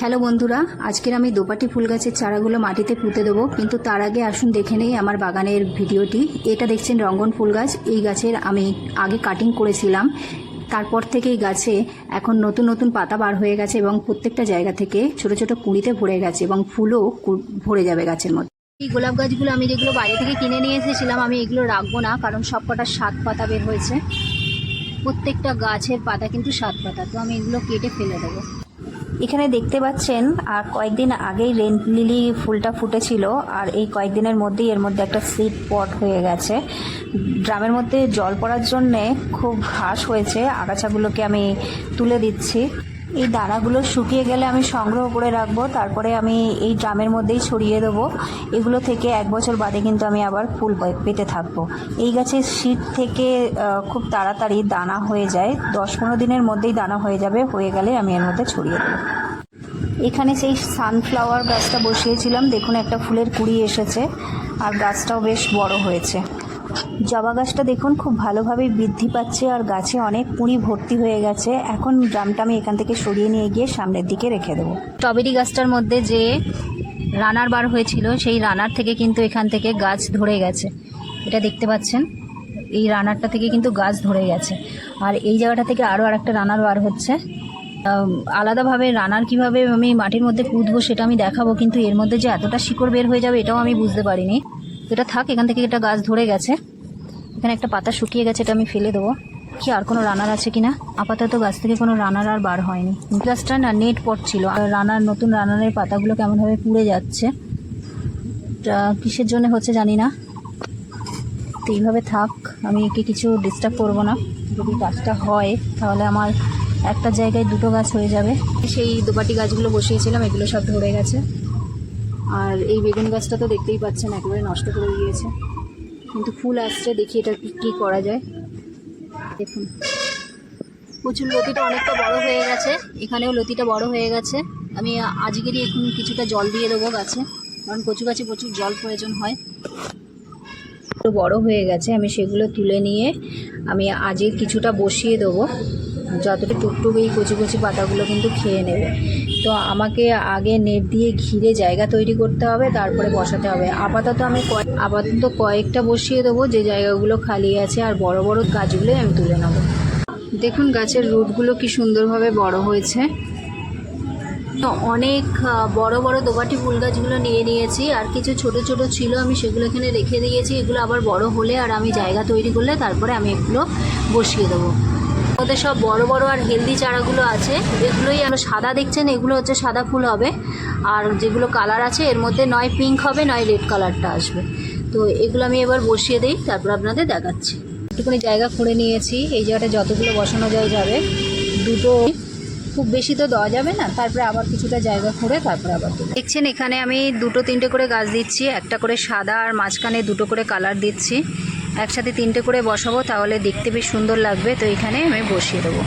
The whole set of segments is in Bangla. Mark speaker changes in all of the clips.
Speaker 1: হ্যালো বন্ধুরা, আজকের আমি দোপাটি ফুল গাছের চারাগুলো মাটিতে পুঁতে দেবো, কিন্তু তার আগে আসুন দেখে নেই আমার বাগানের ভিডিওটি। এটা দেখছেন রঙ্গন ফুল গাছ এই গাছের আমি আগে কাটিং করেছিলাম। তারপর থেকে এই গাছে এখন নতুন নতুন পাতা বার হয়ে গেছে এবং প্রত্যেকটা জায়গা থেকে ছোট ছোট কুঁড়িতে ভরে গেছে এবং ফুলও ভরে যাবে গাছের মধ্যে। এই গোলাপ গাছগুলো আমি যেগুলো বাইরে থেকে কিনে নিয়ে এসেছিলাম, আমি এগুলো রাখব না, কারণ সব কটা সাত পাতা বের হয়েছে। প্রত্যেকটা গাছের পাতা কিন্তু সাত পাতা, তো আমি এগুলো কেটে ফেলে দেবো। এখানে দেখতে পাচ্ছেন, আর কয়েকদিন আগেই রেন লিলি ফুলটা ফুটেছিল, আর এই কয়েকদিনের মধ্যেই এর মধ্যে একটা সিড পট হয়ে গেছে। ড্রামের মধ্যে জল পড়ার জন্যে খুব ঘাস হয়েছে, আগাছাগুলোকে আমি তুলে দিচ্ছি। এই দানাগুলো শুকিয়ে গেলে আমি সংগ্রহ করে রাখব, তারপরে আমি এই ড্রামের মধ্যেই ছড়িয়ে দেবো। এগুলো থেকে এক বছর বাদে কিন্তু আমি আবার ফুল পেতে থাকব। এই গাছের শীত থেকে খুব তাড়াতাড়ি দানা হয়ে যায়। দশ পনেরো দিনের মধ্যেই দানা হয়ে যাবে, হয়ে গেলে আমি এর মধ্যে ছড়িয়ে দেবো। এখানে সেই সানফ্লাওয়ার গাছটা বসিয়েছিলাম। দেখুন, একটা ফুলের কুড়ি এসেছে, আর গাছটাও বেশ বড় হয়েছে। জবা গাছটা দেখুন, খুব ভালোভাবে বৃদ্ধি পাচ্ছে আর গাছে অনেক কুঁড়ি ভর্তি হয়ে গেছে। এখন ড্রামটা আমি এখান থেকে সরিয়ে নিয়ে গিয়ে সামনের দিকে রেখে দেবো। স্ট্রবেরি গাছটার মধ্যে যে রানার বার হয়েছিল, সেই রানার থেকে কিন্তু এখান থেকে গাছ ধরে গেছে। এটা দেখতে পাচ্ছেন? এই রানারটা থেকে কিন্তু গাছ ধরে গেছে। আর এই জায়গাটা থেকে আরও আরেকটা রানার বার হচ্ছে। আলাদাভাবে রানার কীভাবে আমি মাটির মধ্যে কুদবো সেটা আমি দেখাবো, কিন্তু এর মধ্যে যে এতটা শিকড় বের হয়ে যাবে এটাও আমি বুঝতে পারিনি। এটা থাক, এখান থেকে একটা গাছ ধরে গেছে। এখানে একটা পাতা শুকিয়ে গেছে, এটা আমি ফেলে দেবো। কি, আর কোনো রানার আছে কিনা? আপাতত গাছ থেকে কোনো রানার আর বার হয়নি। গাছটা না, নেট পড়ছিল আর রানার, নতুন রানারের পাতাগুলো কেমনভাবে পুড়ে যাচ্ছে? এটা কিসের জন্য হচ্ছে জানি না। তো এইভাবে থাক, আমি একে কিছু ডিস্টার্ব করব না। যদি গাছটা হয়, তাহলে আমার একটা জায়গায় দুটো গাছ হয়ে যাবে। সেই দুপাটি গাছগুলো বসিয়েছিলাম, এগুলো সব ধরে গেছে। আর এই বেগুন গাছটা তো দেখতেই পাচ্ছেন, একেবারে নষ্ট করে গিয়েছে কিন্তু ফুল আসছে, দেখি এটা কি করা যায়। দেখুন। প্রচুর লতিটা অনেকটা বড় হয়ে গেছে। এখানেও লতিটা বড় হয়ে গেছে। আমি আজকেরই এখন কিছুটা জল দিয়ে দেবো গাছে, কারণ কচু গাছে প্রচুর জল প্রয়োজন হয়। বড় হয়ে গেছে, আমি সেগুলো তুলে নিয়ে আমি আজকে কিছুটা বসিয়ে দেবো। যতটা টুকটুক এই কচি কচি পাতাগুলো কিন্তু খেয়ে নেবে। তো আমাকে আগে নেট দিয়ে ঘিরে জায়গা তৈরি করতে হবে, তারপরে বসাতে হবে। আপাতত আমি আপাতত কয়েকটা বসিয়ে দেবো, যে জায়গাগুলো খালি আছে আর বড় বড় গাছগুলোই আমি তুলে নেব। দেখুন গাছের রুটগুলো কি সুন্দরভাবে বড় হয়েছে। তো অনেক বড় বড় দোবাটি ফুল গাছগুলো নিয়ে নিয়েছি, আর কিছু ছোট ছোট ছিল, আমি সেগুলো এখানে রেখে দিয়েছি। এগুলো আবার বড় হলে আর আমি জায়গা তৈরি করলে তারপরে আমি এগুলো বসিয়ে দেবো। ওদের সব বড় বড় আর হেলদি চারাগুলো আছে। এগুলোই আমরা সাদা দেখছেন, এগুলো হচ্ছে সাদা ফুল হবে। আর যেগুলো কালার আছে, এর মধ্যে নয় পিঙ্ক হবে, নয় রেড কালারটা আসবে। তো এগুলো আমি এবার বসিয়ে দিই, তারপর আপনাদের দেখাচ্ছি। একটুখানি জায়গা করে নিয়েছি, এই জায়গাটা যতগুলো বসানো যায় যাবে। দুটো, খুব বেশি তো দেওয়া যাবে না, তারপরে আবার কিছুটা জায়গা করে তারপরে আবার দেখছেন এখানে আমি দুটো, তিনটে করে গাছ দিচ্ছি, একটা করে সাদা আর মাঝখানে দুটো করে কালার দিচ্ছি। একসাথে তিনটে করে বসাবো, তাহলে দেখতে বেশ সুন্দর লাগবে। তো এখানে আমি বসিয়ে দেবো।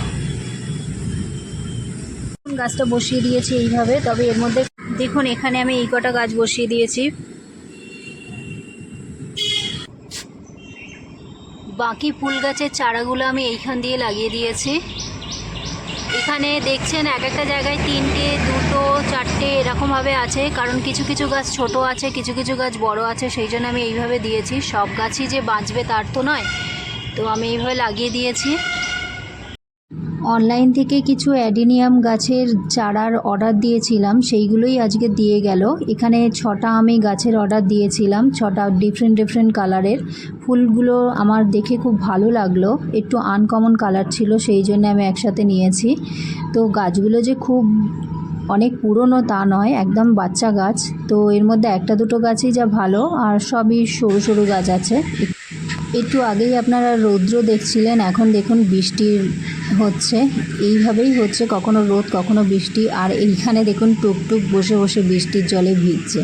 Speaker 1: গাছটা বসিয়ে দিয়েছি এইভাবে, তবে এর মধ্যে দেখুন, এখানে আমি এই কটা গাছ বসিয়ে দিয়েছি। বাকি ফুল গাছের চারাগুলো আমি এইখান দিয়ে লাগিয়ে দিয়েছি। এখানে দেখছেন এক একটা জায়গায় তিনটে, দুটো, চারটে এরকমভাবে আছে। কারণ কিছু কিছু গাছ ছোট আছে, কিছু কিছু গাছ বড় আছে, সেই জন্য আমি এইভাবে দিয়েছি। সব গাছই যে বাঁচবে তার তো নয়। তো আমি এইভাবে লাগিয়ে দিয়েছি। অনলাইন থেকে কিছু অ্যাডিনিয়াম গাছের চারার অর্ডার দিয়েছিলাম, সেইগুলোই আজকে দিয়ে গেল। এখানে ছটা আমি গাছের অর্ডার দিয়েছিলাম, ছটা ডিফারেন্ট ডিফারেন্ট কালারের ফুলগুলো আমার দেখে খুব ভালো লাগল, একটু আনকমন কালার ছিল, সেই জন্য আমি একসাথে নিয়েছি। তো গাছগুলো যে খুব অনেক পুরনো তা নয়, একদম বাচ্চা গাছ। তো এর মধ্যে একটা দুটো গাছই যা ভালো, আর সবই সরু সরু গাছ আছে। একটু আগেই আপনারা রৌদ্র দেখছিলেন, এখন দেখুন বৃষ্টি হচ্ছে। এইভাবেই হচ্ছে, কখনো রোদ, কখনো বৃষ্টি। আর এইখানে দেখুন টুকটুক বসে বসে বৃষ্টির জলে ভিজছে।